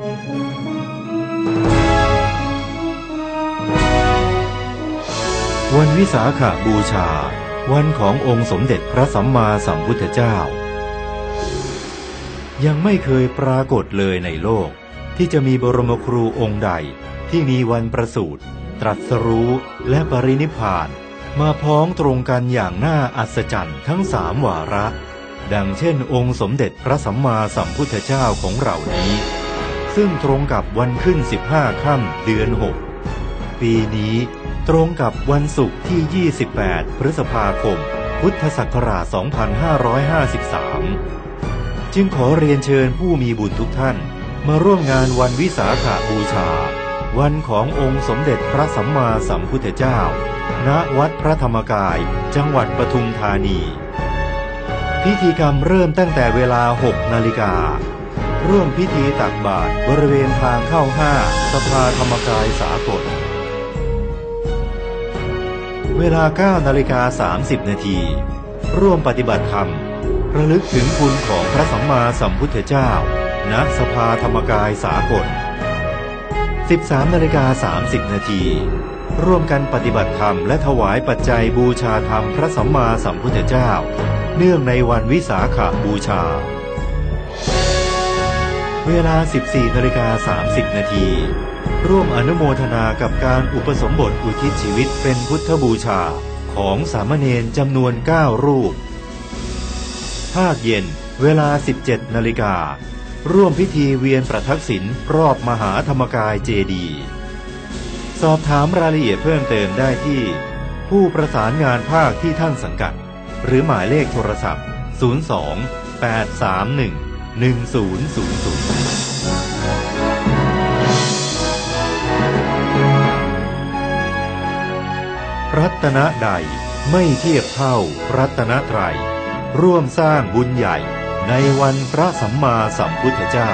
วันวิสาขาบูชา วันขององค์สมเด็จพระสัมมาสัมพุทธเจ้า ยังไม่เคยปรากฏเลยในโลก ที่จะมีบรมครูองค์ใดที่มีวันประสูติตรัสรู้และปรินิพาน มาพ้องตรงกันอย่างน่าอัศจรรย์ทั้งสามวาระ ดังเช่นองค์สมเด็จพระสัมมาสัมพุทธเจ้าของเรานี้ ซึ่งตรงกับวันขึ้น 15 ค่ำเดือน 6 ปีนี้ตรงกับวันศุกร์ที่ 28 พฤษภาคม พุทธศักราช 2553 จึงขอเรียนเชิญผู้มีบุญทุกท่าน มาร่วมงานวันวิสาขาบูชา วันขององค์สมเด็จพระสัมมาสัมพุทธเจ้า ณ วัดพระธรรมกาย จังหวัดปทุมธานี พิธีกรรมเริ่มตั้งแต่เวลา 6 นาฬิกา ร่วมพิธีตักบาตรบริเวณทางเข้าห้าสภาธรรมกายสากล เวลา 9 นาฬิกา 30 นาที ร่วมปฏิบัติธรรม ระลึกถึงคุณของพระสัมมาสัมพุทธเจ้า ณ สภาธรรมกายสากล 13 นาฬิกา 30 นาทีร่วมกันปฏิบัติธรรมและถวายปัจจัยบูชาธรรมพระสัมมาสัมพุทธเจ้า เนื่องในวันวิสาขาบูชา เวลา 14นาฬิกา30 นาที ร่วมอนุโมทนากับการอุปสมบทอุทิศชีวิตเป็นพุทธบูชาของสามเณรจำนวน 9 รูป ภาคเย็น เวลา 17นาฬิกา ร่วมพิธีเวียนประทักษิณรอบมหาธรรมกายเจดี สอบถามรายละเอียดเพิ่มเติมได้ที่ ผู้ประสานงานภาคที่ท่านสังกัด หรือหมายเลขโทรศัพท์ 02 831 1000 รัตนะใดไม่เทียบเท่ารัตนตรัย ร่วมสร้างบุญใหญ่ในวันพระสัมมาสัมพุทธเจ้า